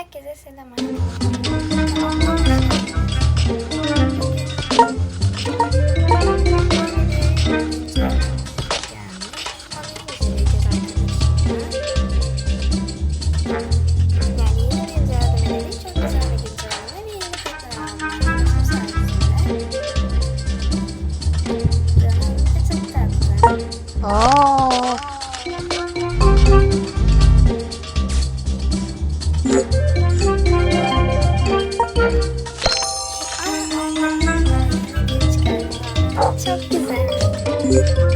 Ay, que es de la mano. çok güzel.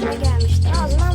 şimdi gelmişti. Ağzıma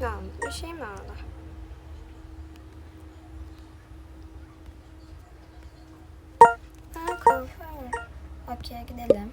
Yalnız bir şey mi ağlar? Okey gidelim.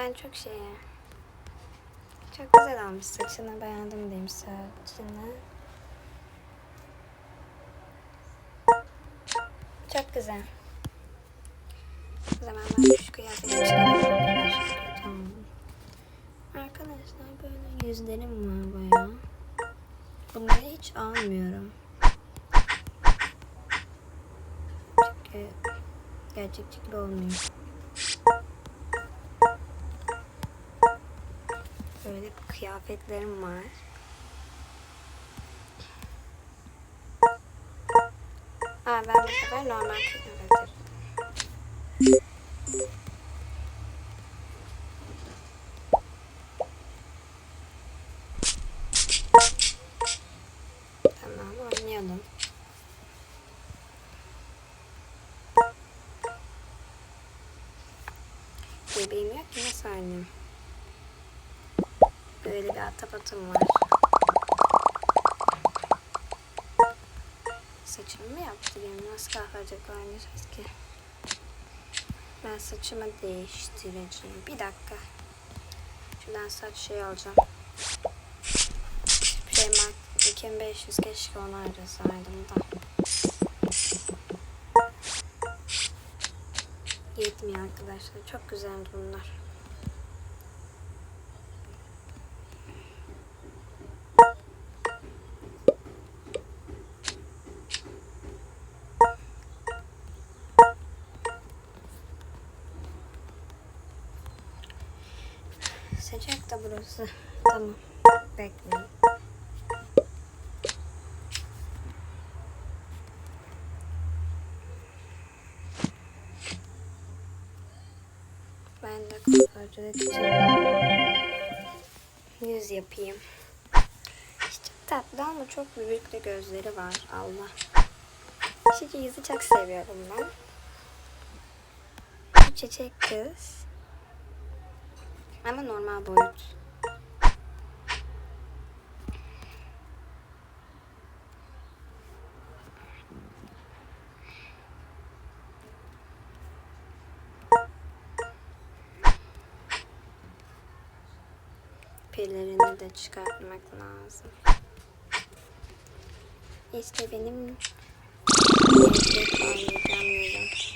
Ben çok şey çok güzel almış saçını beğendim diyeyim saçını. Çok güzel. O zaman ben şu kıyafeti çıkarayım. Arkadaşlar böyle yüzlerim var bayağı. Bunları hiç almıyorum. Çünkü gerçekçi gibi olmuyor. Böyle kıyafetlerim var. Aa ben bu sefer normal kıyafetlerim. Bebeğim yok ki nasıl oynayayım? Böyle bir atapatum var. Saçımı mı yaptırayım? Nasıl kahvacık oynayacağız ki? Ben saçımı değiştireceğim. Bir dakika. Şuradan saç şey alacağım. Şey mark 2500 keşke onu arasaydım da. Yetmiyor arkadaşlar. Çok güzeldi bunlar. Sıcak da burası. Tamam. Bekleyin. Ben de kuaförcülük için yüz yapayım. İşte tatlı ama çok büyük de gözleri var. Allah. Şu yüzü çok seviyorum ben. Bu çiçek kız. Ama normal boyut. Pillerini de çıkartmak lazım. İşte benim gerçek oynayacağım.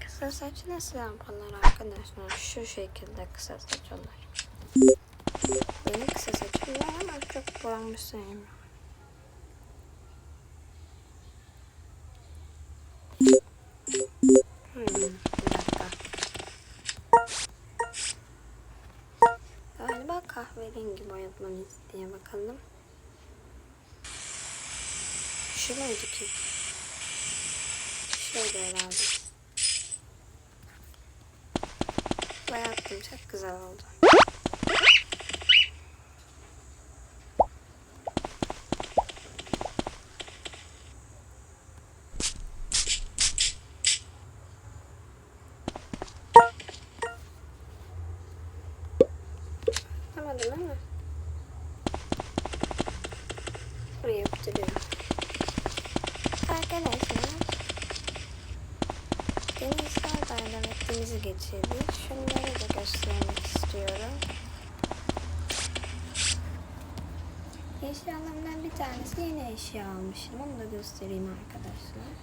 Kısa saç nasıl yaparlar arkadaşlar? Şu şekilde kısa saç olur. Benim kısa saçım var ama çok boğulmuş sevmiyorum. Muydu ki? Şöyle herhalde. Boyattım çok güzel oldu. Anlamadın değil mi? Buraya yaptırıyorum. Arkadaşlar Deniz Gardağ'dan vaktimizi geçirdik. Şunları da göstermek istiyorum. Eşyalarımdan bir tanesi yeni eşya almışım. Onu da göstereyim arkadaşlar.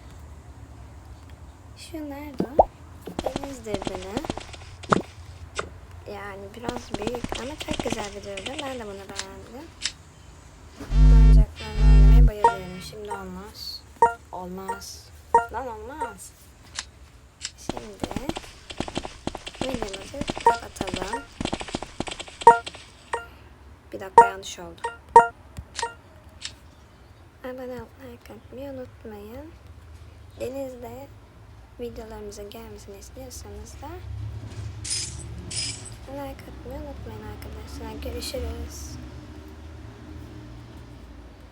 Şunlar da deniz dürbünü. Yani biraz büyük ama çok güzel bir duyuru. Ben de bunu beğendim. Olmaz. Lan olmaz. Şimdi videomuzu kapatalım. Bir dakika yanlış oldu. Abone like atmayı unutmayın. Denizde videolarımızın gelmesini istiyorsanız da like atmayı unutmayın arkadaşlar. Görüşürüz.